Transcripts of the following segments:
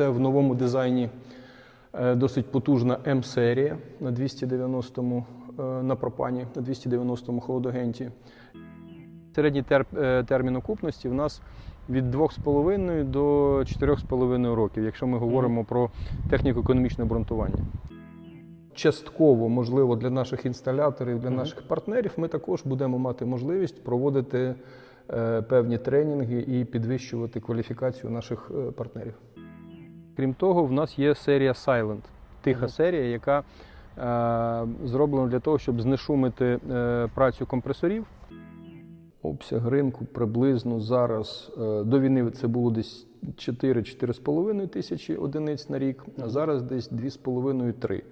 Це в новому дизайні е, досить потужна М-серія на 290-му е, на пропані, на 290-му холодогенті. Середній тер- е, термін окупності в нас від 2,5 до 4,5 років, якщо ми говоримо про техніко-економічне обґрунтування. Частково, можливо, для наших інсталяторів, для наших партнерів, ми також будемо мати можливість проводити певні тренінги і підвищувати кваліфікацію наших партнерів. Крім того, в нас є серія Silent, тиха серія, яка е, зроблена для того, щоб знешумити е, працю компресорів. Обсяг ринку приблизно зараз е, до війни це було десь 4-4,5 тисячі одиниць на рік, а зараз десь 2,5-3.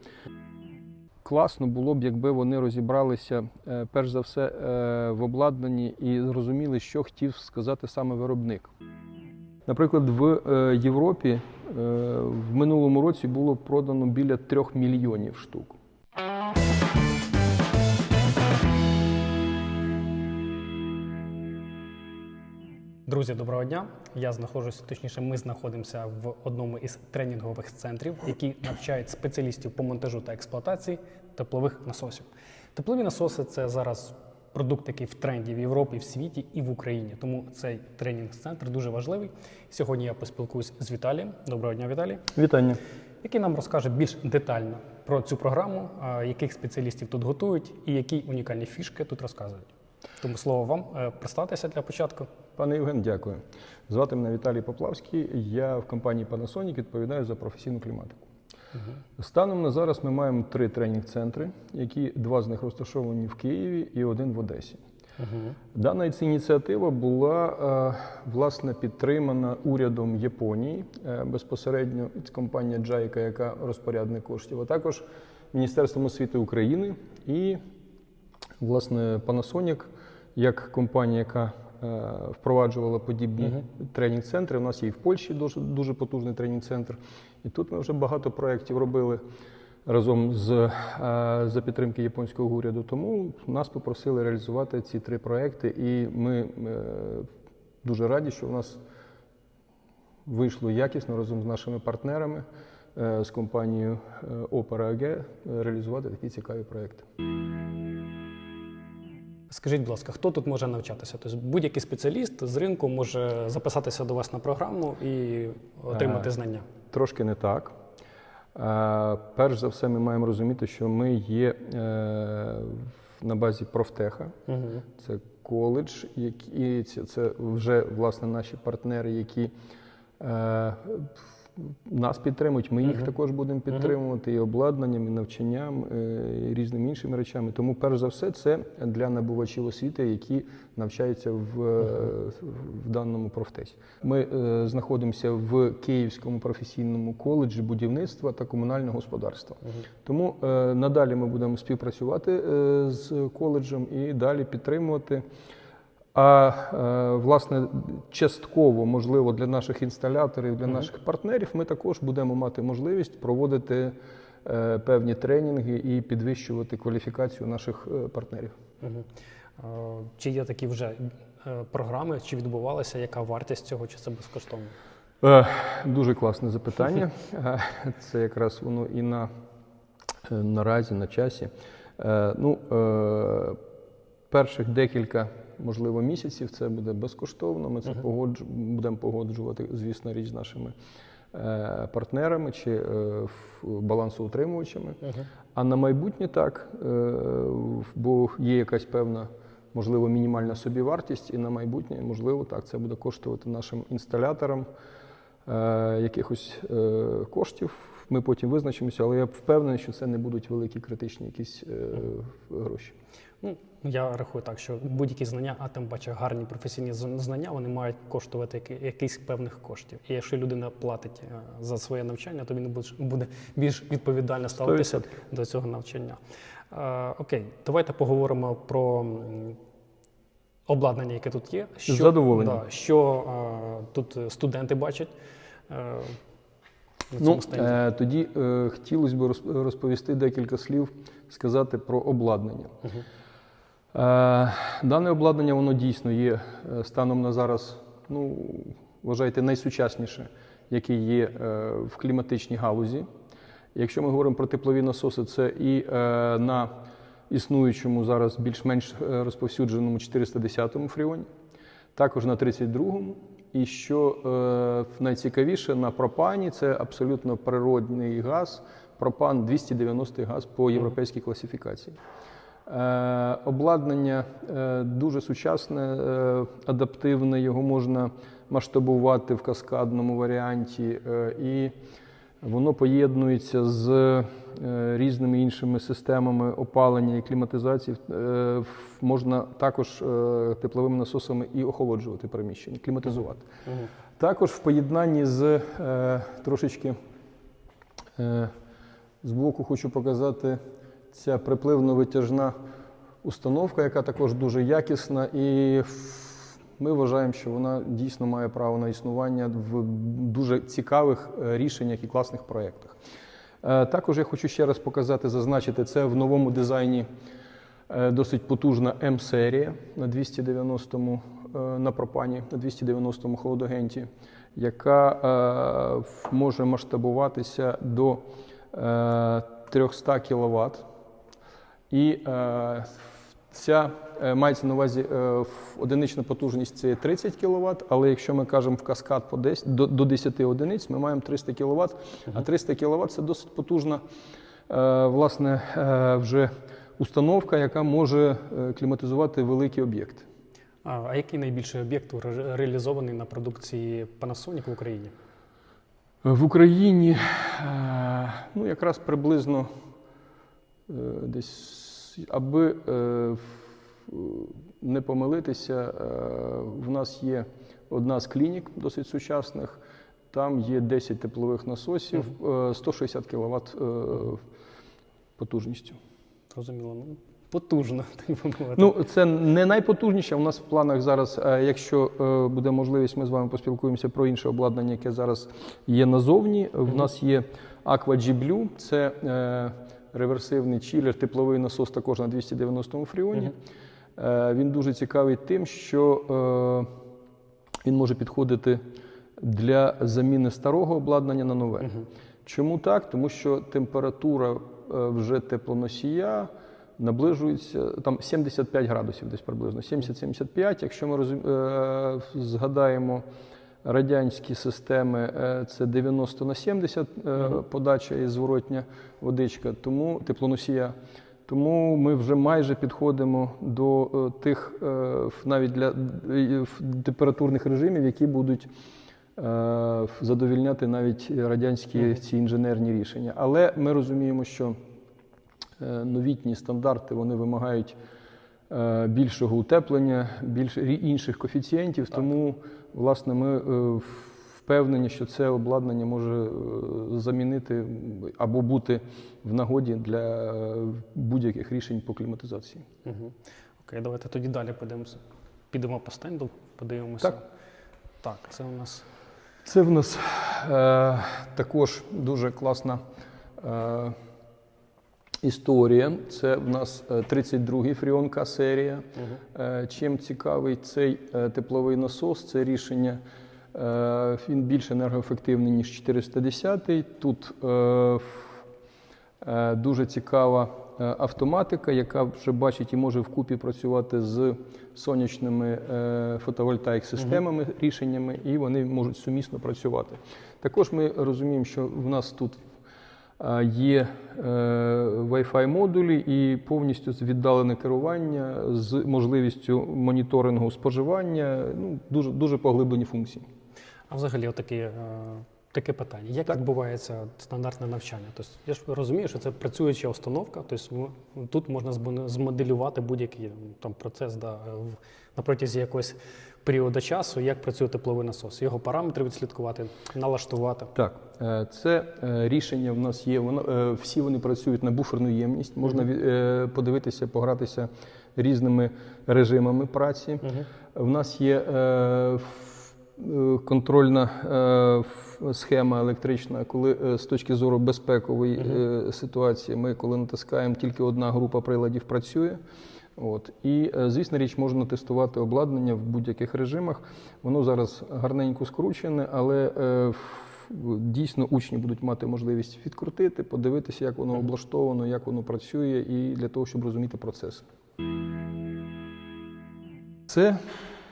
Класно було б, якби вони розібралися е, перш за все е, в обладнанні і зрозуміли, що хотів сказати саме виробник. Наприклад, в Європі в минулому році було продано біля 3 мільйонів штук. Друзі, доброго дня. Я знаходжусь, точніше, ми знаходимося в одному із тренінгових центрів, які навчають спеціалістів по монтажу та експлуатації теплових насосів. Теплові насоси це зараз продукт, який в тренді в Європі, в світі і в Україні. Тому цей тренінг-центр дуже важливий. Сьогодні я поспілкуюсь з Віталієм. Доброго дня, Віталій, Вітання. який нам розкаже більш детально про цю програму, яких спеціалістів тут готують і які унікальні фішки тут розказують. Тому слово вам Е, представтеся для початку. Пане Євген, дякую. Звати мене Віталій Поплавський. Я в компанії Panasonic відповідаю за професійну кліматику. Станом на зараз ми маємо три тренінг-центри, які два з них розташовані в Києві і один в Одесі. Дана ініціатива була е, власне підтримана урядом Японії е, безпосередньо з компанія Джайка, яка розпорядник коштів, а також Міністерством освіти України і власне Panasonic, як компанія, яка впроваджувала подібні тренінг-центри. У нас є і в Польщі дуже, дуже потужний тренінг-центр. І тут ми вже багато проєктів робили разом з е, за підтримки японського уряду. Тому нас попросили реалізувати ці три проекти, і ми е, дуже раді, що у нас вийшло якісно разом з нашими партнерами. е, З компанією е, Opera AG е, реалізувати такі цікаві проекти. Скажіть, будь ласка, хто тут може навчатися? Тобто будь-який спеціаліст з ринку може записатися до вас на програму і отримати Е, знання. Трошки не так. Е, Перш за все, ми маємо розуміти, що ми є е, на базі профтеха. Угу. Це коледж, які це, вже власне наші партнери, які нас підтримують. Ми їх також будемо підтримувати і обладнанням, і навчанням, е, і різними іншими речами. Тому, перш за все, це для набувачів освіти, які навчаються в, е, в даному профтесі. Ми е, знаходимося в Київському професійному коледжі будівництва та комунального господарства. Тому е, надалі ми будемо співпрацювати е, з коледжем і далі підтримувати. А е, власне, частково, можливо, для наших інсталяторів, для наших партнерів, ми також будемо мати можливість проводити е, певні тренінги і підвищувати кваліфікацію наших е, партнерів. Чи є такі вже програми, чи відбувалася, яка вартість цього, чи це безкоштовно? Дуже класне запитання. Це якраз воно і на наразі, на часі. Ну, перших декілька, можливо, місяців це буде безкоштовно. Ми це погодж... будемо погоджувати, звісно, річ з нашими е, партнерами чи е, балансоутримувачами. А на майбутнє так, е, бо є якась певна, можливо, мінімальна собівартість, і на майбутнє, можливо, так, це буде коштувати нашим інсталяторам е, якихось е, коштів. Ми потім визначимося, але я впевнений, що це не будуть великі критичні якісь е, гроші. Ну, я рахую так, що будь-які знання, а тим паче гарні професійні знання, вони мають коштувати якийсь певних коштів. І якщо людина платить е, за своє навчання, то він буде- більш відповідально ставитися 100%. до цього навчання. Е, окей, давайте поговоримо про обладнання, яке тут є. Що. Да, що е, тут студенти бачать. Е, Ну, е, тоді е, хотілося б розповісти декілька слів, сказати про обладнання. Е, дане обладнання воно дійсно є е, станом на зараз, ну, вважайте, найсучасніше, який є е, в кліматичній галузі. Якщо ми говоримо про теплові насоси, це і е, на існуючому зараз більш-менш е, розповсюдженому 410-му фріоні, також на 32-му. І що е, найцікавіше, на пропані це абсолютно природний газ, пропан 290 газ по європейській класифікації. Е, обладнання е, дуже сучасне, е, адаптивне, його можна масштабувати в каскадному варіанті, і воно поєднується з різними іншими системами опалення і кліматизації. Можна також тепловими насосами і охолоджувати приміщення, кліматизувати. Також в поєднанні з трошечки е, збоку хочу показати ця припливно-витяжна установка, яка також дуже якісна, і ми вважаємо, що вона дійсно має право на існування в дуже цікавих е, рішеннях і класних проєктах. Е, Також я хочу ще раз показати, зазначити це в новому дизайні е, досить потужна М-серія на 290-му е, на пропані, на 290-му холодогенті, яка може масштабуватися до е, 300 кВт. І е, ця е, мається на увазі е, в- одинична потужність це 30 кВт, але якщо ми кажемо в каскад по 10, до, до 10 одиниць, ми маємо 300 кВт, а 300 кВт це досить потужна е, власне, е, вже установка, яка може е, кліматизувати великі об'єкти. А, а який найбільший об'єкт ре- реалізований на продукції Panasonic в Україні? В Україні е, ну, якраз приблизно десь, аби е, не помилитися, е, в нас є одна з клінік досить сучасних. Там є 10 теплових насосів, е, 160 кВт потужністю. Зрозуміло, ну потужно, так би мовити. Ну, це не найпотужніше. У нас в планах зараз, е, якщо е, буде можливість, ми з вами поспілкуємося про інше обладнання, яке зараз є назовні. В нас є Aqua G Blue, це е, реверсивний чілер, тепловий насос також на 290-му фріоні. Е, Він дуже цікавий тим, що е, він може підходити для заміни старого обладнання на нове. Чому так? Тому що температура е, вже теплоносія наближується там 75 градусів десь приблизно, 70-75. Якщо ми розум... е, згадаємо радянські системи, е, це 90 на 70 е, подача і зворотня водичка, тому теплоносія. Тому ми вже майже підходимо до е, тих навіть для температурних режимів, які будуть задовільняти навіть радянські ці інженерні рішення. Але ми розуміємо, що новітні стандарти вони вимагають більшого утеплення, більше інших коефіцієнтів. Тому, власне, ми е, впевнені, що це обладнання може е, замінити або бути в нагоді для е, будь-яких рішень по кліматизації. Угу. Окей, давайте тоді далі подивимося. Підемо по стенду, подивимося. Так. Так, це у нас Це в нас е, також дуже класна е, історія. Це в нас е, 32-й фріонка серія. Е, чим цікавий цей е, тепловий насос, це рішення. Е, він більш енергоефективний, ніж 410-й. Тут е, Е, Дуже цікава е, автоматика, яка вже бачить і може вкупі працювати з сонячними е, фотовольтаїк-системами, рішеннями, і вони можуть сумісно працювати. Також ми розуміємо, що в нас тут е, є е, Wi-Fi модулі і повністю віддалене керування з можливістю моніторингу споживання. Ну, дуже, дуже поглиблені функції. А взагалі, отаке, е, таке питання. Як Так. відбувається стандартне навчання? Тобто, я ж розумію, що це працююча установка, тобто тут можна змоделювати будь-який там, процес да, в- на протязі якогось періоду часу, як працює тепловий насос. Його параметри відслідкувати, налаштувати. Так, е, це е, рішення в нас є. Воно е, всі вони працюють на буферну ємність. Можна е, подивитися, погратися різними режимами праці. В нас є е, е, контрольна е, схема електрична, коли е, з точки зору безпекової е, ситуації, ми коли натискаємо, тільки одна група приладів працює. От. І, е, звісно, річ можна тестувати обладнання в будь-яких режимах. Воно зараз гарненько скручене, але е, в- дійсно учні будуть мати можливість відкрутити, подивитися, як воно облаштовано, як воно працює, і для того, щоб розуміти процес. Це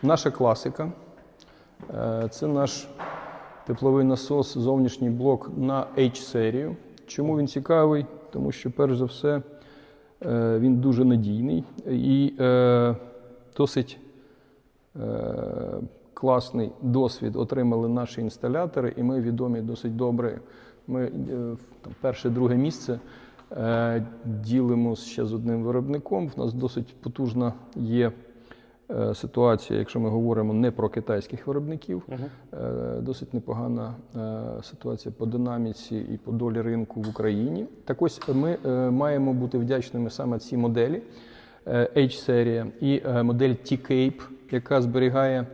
наша класика. Е, Це наш тепловий насос, зовнішній блок на H-серію. Чому він цікавий? Тому що, перш за все, е, він дуже надійний і е, досить класний досвід отримали наші інсталятори, і ми відомі досить добре. Ми е, там, перше, друге місце е, ділимо ще з одним виробником. В нас досить потужна є е, ситуація, якщо ми говоримо не про китайських виробників. Е, Досить непогана ситуація по динаміці і по долі ринку в Україні. Так ось ми маємо бути вдячними саме цій моделі H-серія і модель T-Cape, яка зберігає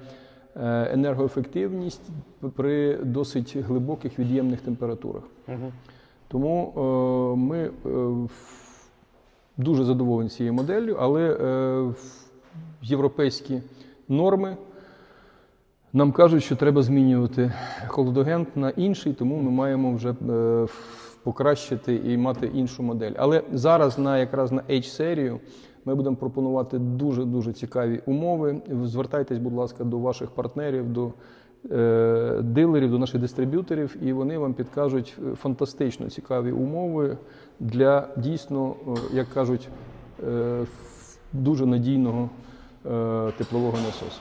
енергоефективність при досить глибоких від'ємних температурах. Тому е, ми е, дуже задоволені цією моделлю, але е, європейські норми нам кажуть, що треба змінювати холодоген на інший, тому ми маємо вже е, покращити і мати іншу модель. Але зараз на якраз на H-серію ми будемо пропонувати дуже дуже цікаві умови. Звертайтесь, будь ласка, до ваших партнерів, до е, дилерів, до наших дистриб'юторів, і вони вам підкажуть е, фантастично цікаві умови для дійсно, е, як кажуть, е, дуже надійного е, теплового насосу.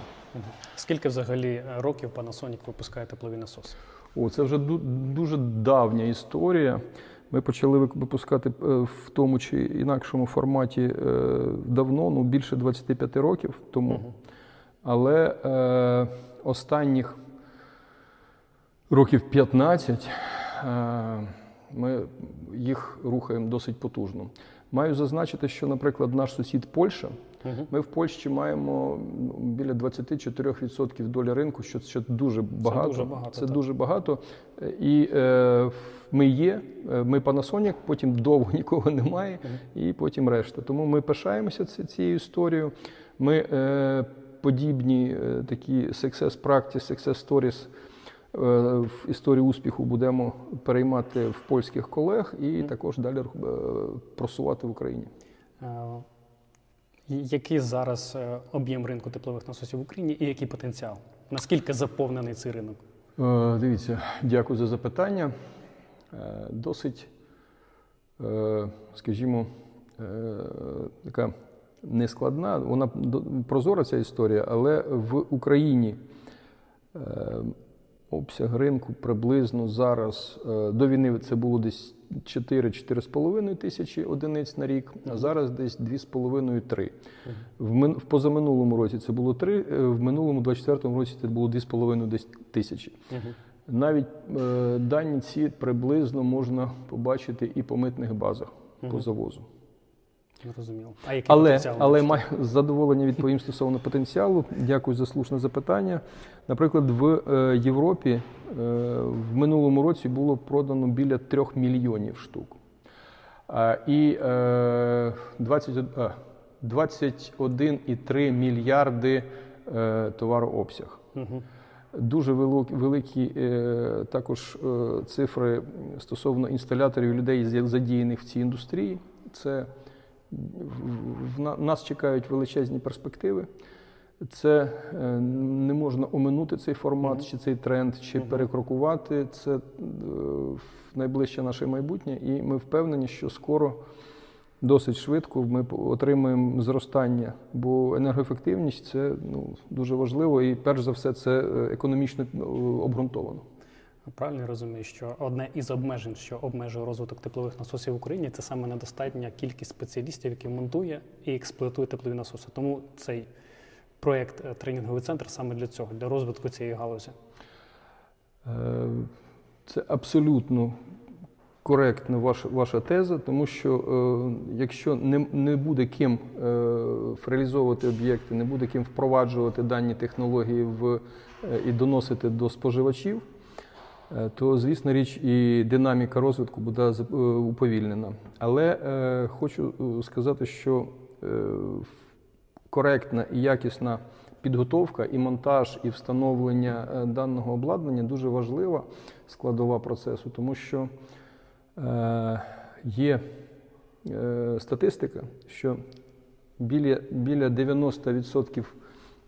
Скільки взагалі років Panasonic випускає теплові насоси? О, це вже дуже давня історія. Ми почали випускати е, в тому чи інакшому форматі е, давно, ну більше 25 років тому. Але е, останніх років 15 е, ми їх рухаємо досить потужно. Маю зазначити, що, наприклад, наш сусід Польща, ми в Польщі маємо ну, біля 24% долі ринку, що це дуже багато. дуже багато, Це дуже багато. І е, ми є, е, ми Panasonic, потім довго нікого немає, і потім решта. Тому ми пишаємося цією історією. Ми е, подібні е, такі success practice, success stories в історії успіху будемо переймати в польських колег і також далі е, просувати в Україні. Е, Який зараз е, об'єм ринку теплових насосів в Україні і який потенціал? Наскільки заповнений цей ринок? Е, Дивіться, дякую за запитання. Е, Досить, е, скажімо, е, така нескладна. Вона прозора ця історія, але в Україні е, обсяг ринку приблизно зараз е, до війни це було десь 4-4,5 тисячі одиниць на рік, а зараз десь 2,5-3. В, в позаминулому році це було 3, в минулому 24-му році це було 2,5 десь тисячі. Навіть е, дані ці приблизно можна побачити і по митних базах по завозу. Зрозуміло. А який Але, потенціал? але маю задоволення відповім стосовно потенціалу. Дякую за слушне запитання. Наприклад, в е, Європі е, в минулому році було продано біля трьох мільйонів штук. А, і е, 20, а, 21,3 мільярди е, товарообсяг. Мгм. Дуже великі, е, також е, цифри стосовно інсталяторів людей, задіяних в цій індустрії. Це нас чекають величезні перспективи. Це е, не можна оминути цей формат, чи цей тренд, чи перекрокувати. Це е, в найближче наше майбутнє, і ми впевнені, що скоро. Досить швидко ми отримаємо зростання, бо енергоефективність це ну, дуже важливо і перш за все це е, економічно обґрунтовано. Правильно я розумію, що одне із обмежень, що обмежує розвиток теплових насосів в Україні, це саме недостатня кількість спеціалістів, які монтує і експлуатує теплові насоси. Тому цей проєкт е, тренінговий центр саме для цього, для розвитку цієї галузі. Е, Це абсолютно коректна ваша, ваша теза, тому що е, якщо не, не буде ким е, реалізовувати об'єкти, не буде ким впроваджувати дані технології в, і доносити до споживачів, то, звісно річ, і динаміка розвитку буде е, уповільнена. Але е, хочу е, сказати, що е, коректна і якісна підготовка і монтаж, і встановлення е, даного обладнання дуже важлива складова процесу, тому що е, є е, статистика, що біля, біля 90%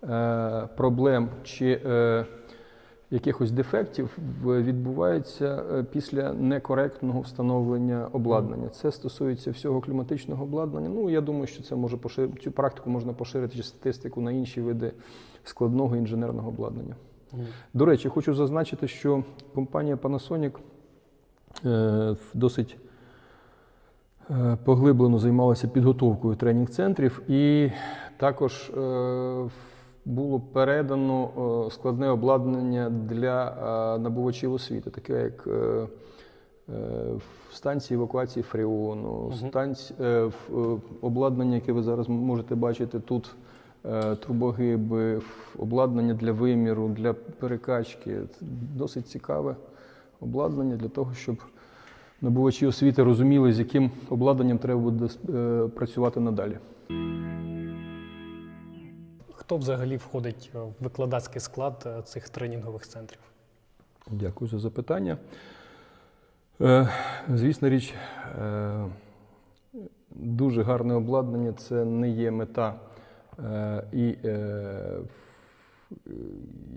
е, проблем чи е, якихось дефектів відбувається е, після некоректного встановлення обладнання. Це стосується всього кліматичного обладнання. Ну, я думаю, що це може пошир... цю практику можна поширити чи статистику на інші види складного інженерного обладнання. До речі, хочу зазначити, що компанія Panasonic е, досить е, поглиблено займалася підготовкою тренінг-центрів, і також в- було передано е, складне обладнання для е, набувачів освіти, таке як е, станції евакуації фреону, станці, обладнання, яке ви зараз можете бачити тут. Трубогиби, обладнання для виміру, для перекачки. Це досить цікаве обладнання для того, щоб набувачі освіти розуміли, з яким обладнанням треба буде працювати надалі. Хто взагалі входить е, в викладацький склад е, цих тренінгових центрів? Дякую за запитання. Е, Звісна річ, дуже гарне обладнання це не є мета і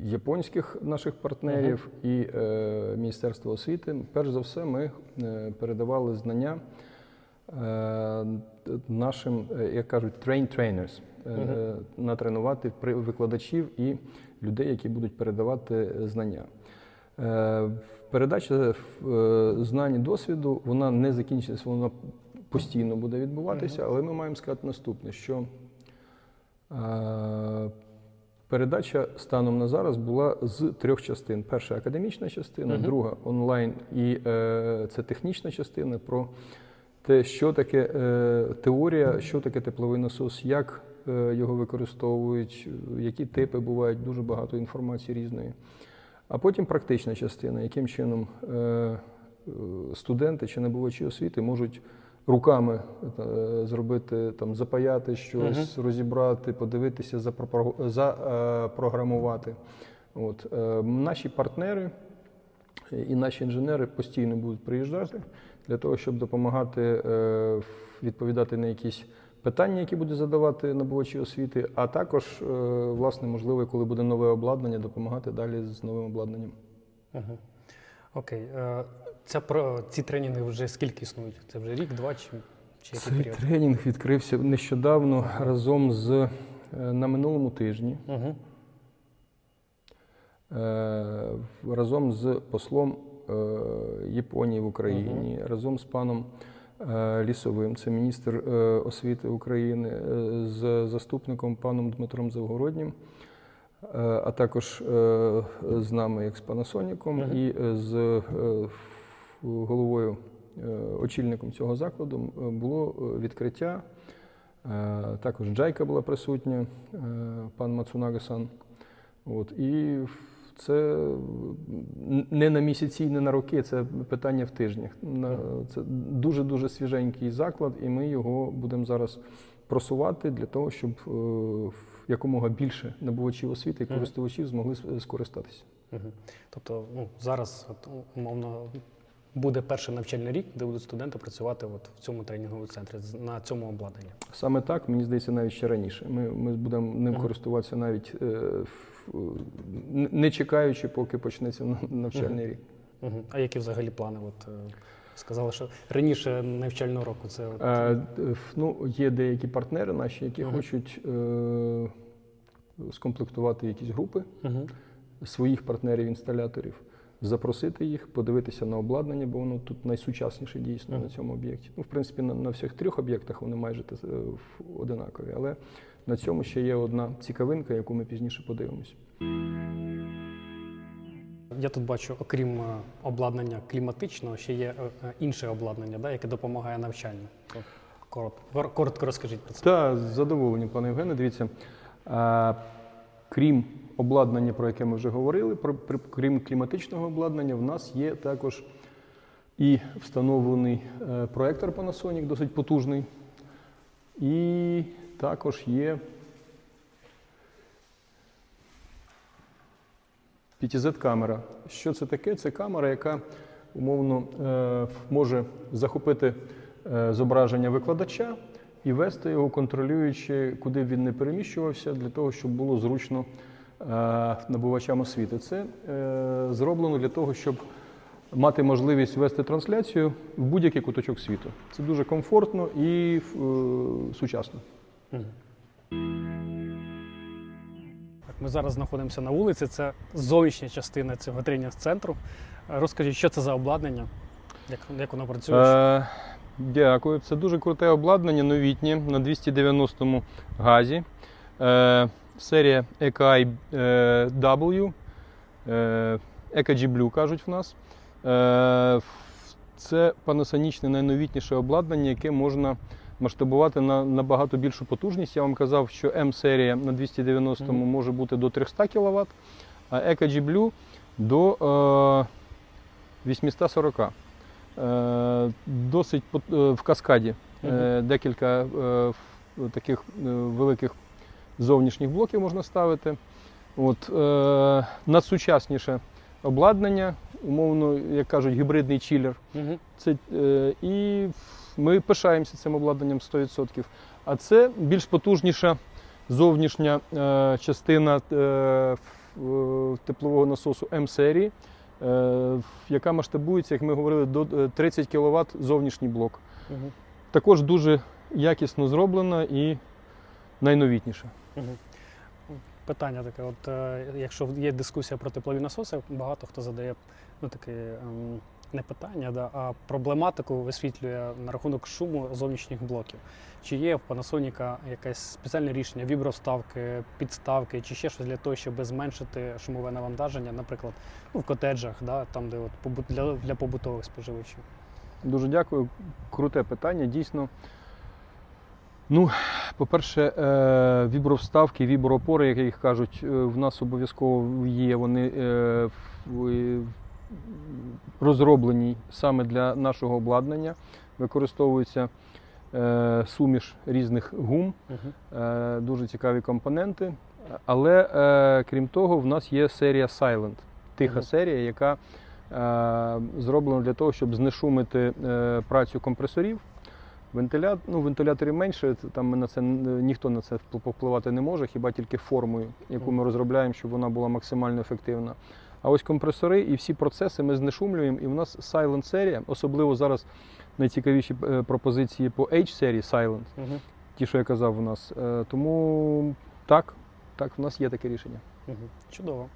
японських наших партнерів, і Міністерства освіти. Перш за все, ми передавали знання нашим, е, як кажуть, train trainers, е, натренувати викладачів і людей, які будуть передавати знання. Е, Передача е, знань і досвіду вона не закінчиться, вона постійно буде відбуватися, але ми маємо сказати наступне, що передача станом на зараз була з трьох частин: перша академічна частина, друга онлайн, і це технічна частина про те, що таке е, теорія, що таке тепловий насос, як е, його використовують, які типи бувають, дуже багато інформації різної. А потім практична частина, яким чином е, студенти чи набувачі освіти можуть руками е, зробити, там, запаяти щось, розібрати, подивитися, запрограмувати. От. Е, Наші партнери і наші інженери постійно будуть приїжджати для того, щоб допомагати е, відповідати на якісь питання, які буде задавати набувачі освіти, а також, е, власне, можливо, коли буде нове обладнання, допомагати далі з новим обладнанням. Угу. Окей. Е, Ця, про- ці тренінги вже скільки існують? Це вже рік, два чи, чи який Цей період? тренінг відкрився нещодавно разом з на минулому тижні. Угу. Разом з послом Японії в Україні, разом з паном е, Лісовим, це міністр е, освіти України, е, з заступником паном Дмитром Завгороднім, е, а також е, з нами, як з Панасоніком, і е, з е, головою, е, очільником цього закладу е, було е, відкриття. Е, Також Джайка була присутня, е, пан Мацунага-сан. От, і це не на місяці, і не на роки, це питання в тижнях. Це дуже-дуже свіженький заклад, і ми його будемо зараз просувати для того, щоб е, якомога більше набувачів освіти і користувачів змогли скористатися. Тобто ну, зараз, умовно, буде перший навчальний рік, де будуть студенти працювати от в цьому тренінговому центрі на цьому обладнанні. Саме так, мені здається, навіть ще раніше. Ми, ми будемо ним користуватися навіть е, в- не чекаючи, поки почнеться на- навчальний рік. Угу. А які взагалі плани? От, е, сказали, що раніше навчального року це от, Е, Ну, є деякі партнери наші, які хочуть е, скомплектувати якісь групи угу. своїх партнерів-інсталяторів, запросити їх, подивитися на обладнання, бо воно тут найсучасніше дійсно на цьому об'єкті. Ну, в принципі, на, на всіх трьох об'єктах вони майже е, одинакові. Але на цьому ще є одна цікавинка, яку ми пізніше подивимось. Я тут бачу, окрім е, обладнання кліматичного, ще є е, інше обладнання, да, яке допомагає навчанню. Коротко, коротко розкажіть про це. Та з задоволенням, пане Євгене, дивіться. Крім обладнання, про яке ми вже говорили, про, при- крім кліматичного обладнання, в нас є також і встановлений е, проектор Panasonic, досить потужний. І також є PTZ-камера. Що це таке? Це камера, яка умовно е, може захопити е, зображення викладача і вести його, контролюючи, куди б він не переміщувався, для того, щоб було зручно е, набувачам освіти. Це е, зроблено для того, щоб мати можливість вести трансляцію в будь-який куточок світу. Це дуже комфортно і е, сучасно. Ми зараз знаходимося на вулиці. Це зовнішня частина цього тренінг-центру. Е, Розкажіть, що це за обладнання? Як, як воно працює? Е, дякую. Це дуже круте обладнання, новітнє на 290 газі. Е, серія EKI е, W. Е, EKG Blue кажуть в нас. Е, це панасонічне найновітніше обладнання, яке можна масштабувати на набагато більшу потужність. Я вам казав, що М-серія на 290 Мгм. може бути до 300 кВт, а EKG Blue до е, 840. Е, Досить е, в каскаді е, декілька е, таких е, великих зовнішніх блоків можна ставити. От, е, надсучасніше обладнання, умовно, як кажуть, гібридний чилер. Мгм. Це, е, і ми пишаємося цим обладнанням 100%. А це більш потужніша зовнішня е, частина е, е, теплового насосу М-серії, е, яка масштабується, як ми говорили, до е, 30 кВт зовнішній блок. Угу. Також дуже якісно зроблена і найновітніша. Угу. Питання таке: от е, якщо є дискусія про теплові насоси, багато хто задає ну, таке ем, не питання, да, а проблематику висвітлює на рахунок шуму зовнішніх блоків. Чи є в Panasonic якесь спеціальне рішення, вібровставки, підставки, чи ще щось для того, щоб зменшити шумове навантаження, наприклад, ну, в котеджах, да, там, де от для, для побутових споживачів? Дуже дякую. Круте питання. Дійсно. Ну, по-перше, е, вібровставки, віброопори, як їх кажуть, е, в нас обов'язково є. Вони е, в- розроблені саме для нашого обладнання. Використовується е, суміш різних гум, е, дуже цікаві компоненти. Але е, крім того, в нас є серія Silent, тиха серія, яка е, зроблена для того, щоб знешумити е, працю компресорів. Вентиля... Ну, вентиляторів менше, там на це ніхто на це впл- повпливати не може, хіба тільки формою, яку ми розробляємо, щоб вона була максимально ефективна. А ось компресори і всі процеси ми знешумлюємо, і в нас Silent серія, особливо зараз найцікавіші е, пропозиції по H-серії Silent, Угу. ті, що я казав у нас. Е, Тому так, так, в нас є таке рішення. Угу. Чудово.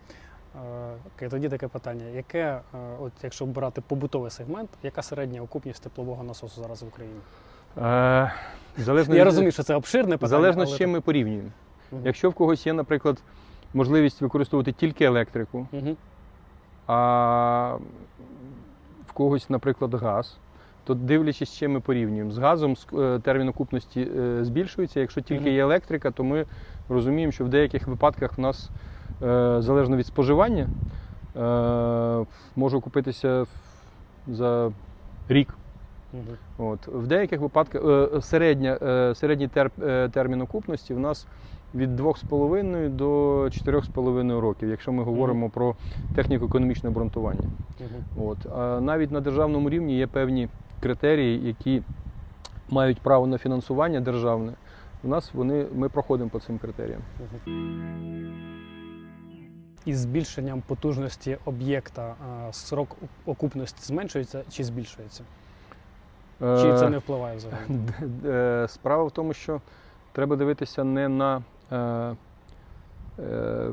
Е, Окей, тоді таке питання. Яке, от якщо брати побутовий сегмент, яка середня окупність теплового насосу зараз в Україні? Е, Залежно, Я розумію, що це обширне питання. залежно з чим так. ми порівнюємо. Мгм. Якщо в когось є, наприклад, можливість використовувати тільки електрику, Мгм. А в когось, наприклад, газ, то дивлячись, чим ми порівнюємо. З газом е, термін окупності е, збільшується. Якщо тільки є електрика, то ми розуміємо, що в деяких випадках в нас е, залежно від споживання може окупитися за рік. Мгм. От. В деяких випадках середня, середній тер, термін окупності в нас від 2,5 до 4,5 років, якщо ми говоримо про техніко-економічне обґрунтування. От. А навіть на державному рівні є певні критерії, які мають право на фінансування державне. У нас вони, ми проходимо по цим критеріям. Із збільшенням потужності об'єкта е, срок окупності зменшується чи збільшується? Чи це не впливає взагалі? Е, Справа в тому, що треба дивитися не на е, е,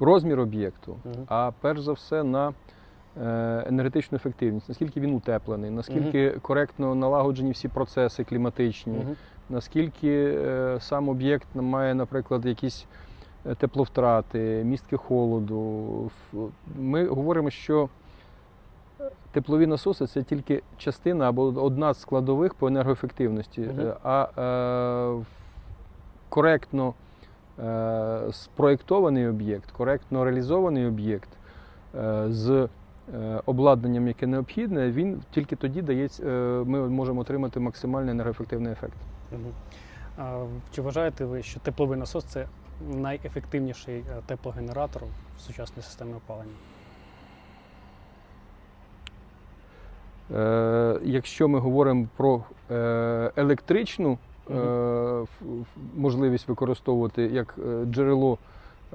розмір об'єкту, а перш за все на е, енергетичну ефективність, наскільки він утеплений, наскільки коректно налагоджені всі процеси кліматичні, наскільки е, сам об'єкт має, наприклад, якісь тепловтрати, містки холоду. Ми говоримо, що теплові насоси це тільки частина або одна з складових по енергоефективності. Мгм. Е, А е, коректно Е, спроєктований об'єкт, коректно реалізований об'єкт е, з е, обладнанням, яке необхідне, він тільки тоді дає, ми можемо отримати максимальний енергоефективний ефект. Чи вважаєте ви, що тепловий насос це найефективніший теплогенератор в сучасній системі опалення? Якщо ми говоримо про електричну е, можливість використовувати як е, джерело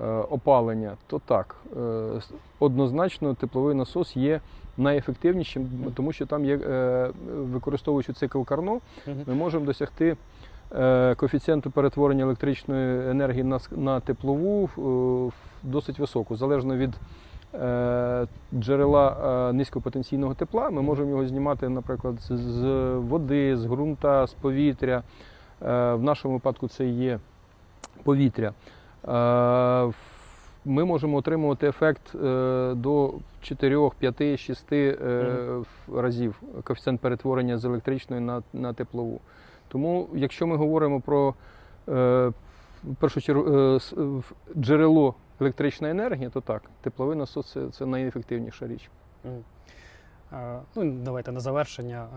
е, опалення, то так, е, однозначно тепловий насос є найефективнішим, тому що там є, е, використовуючи цикл Карно, ми можемо досягти коефіцієнту перетворення електричної енергії на, на теплову в- досить високу. Залежно від е, джерела низькопотенційного тепла, ми можемо його знімати, наприклад, з води, з ґрунта, з повітря. Е, в нашому випадку це є повітря. Е, ми можемо отримувати ефект е, до 4, 5, 6 е, разів коефіцієнт перетворення з електричної на, на теплову. Тому, якщо ми говоримо про в першу чергу джерело електричної енергії, то так, тепловий насос це, це найефективніша річ. Ну, давайте на завершення.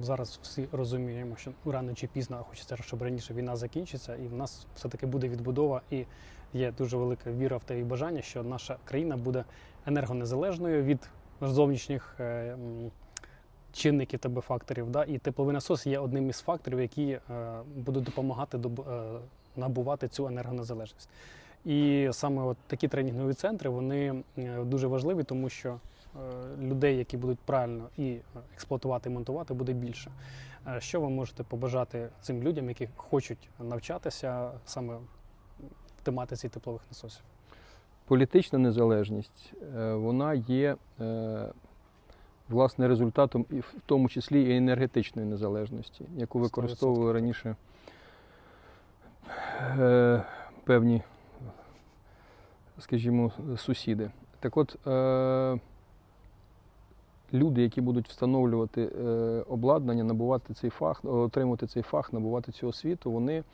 Зараз всі розуміємо, що рано чи пізно, хочеться, щоб раніше війна закінчиться, і в нас все-таки буде відбудова, і є дуже велика віра в те і бажання, що наша країна буде енергонезалежною від зовнішніх е, чинників та факторів. Да? І тепловий насос є одним із факторів, які е, будуть допомагати е, набувати цю енергонезалежність. І саме от такі тренінгові центри вони дуже важливі, тому що людей, які будуть правильно і е, експлуатувати, і монтувати, буде більше. Е, Що ви можете побажати цим людям, які хочуть навчатися саме в тематиці теплових насосів? Політична незалежність е, вона є е, власне результатом і в тому числі і енергетичної незалежності, яку 100%. використовували раніше е, певні, скажімо, сусіди. Так от, е, люди, які будуть встановлювати е, обладнання, набувати цей фах, отримувати цей фах, набувати цю освіту, вони,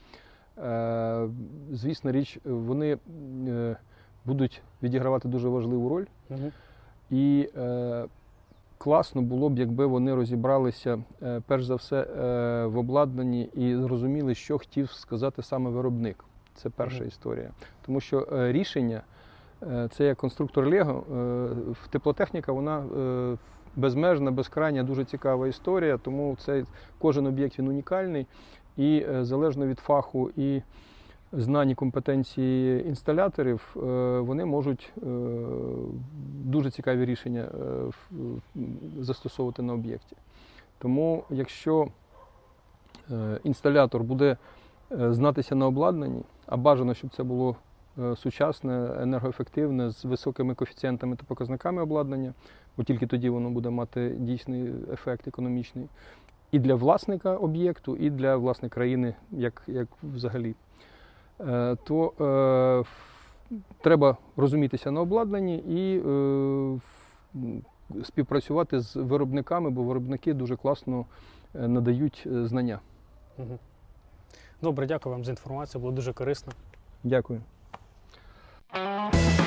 е, звісно річ, вони е, будуть відігравати дуже важливу роль. Угу. І класно було б, якби вони розібралися, перш за все, в обладнанні і зрозуміли, що хотів сказати саме виробник. Це перша історія. Тому що рішення це як конструктор Лего. Теплотехніка вона е, безмежна, безкрайня, дуже цікава історія. Тому цей кожен об'єкт він унікальний і е, залежно від фаху і знань і компетенції інсталяторів, е, вони можуть е, дуже цікаві рішення застосовувати на об'єкті. Тому, якщо інсталятор буде знатися на обладнанні, а бажано, щоб це було сучасне, енергоефективне, з високими коефіцієнтами та показниками обладнання, бо тільки тоді воно буде мати дійсний ефект економічний і для власника об'єкту, і для власне країни, як, як взагалі. Е, То е, треба розумітися на обладнанні і е, співпрацювати з виробниками, бо виробники дуже класно е, надають е, знання. Добре, дякую вам за інформацію, було дуже корисно. Дякую. Música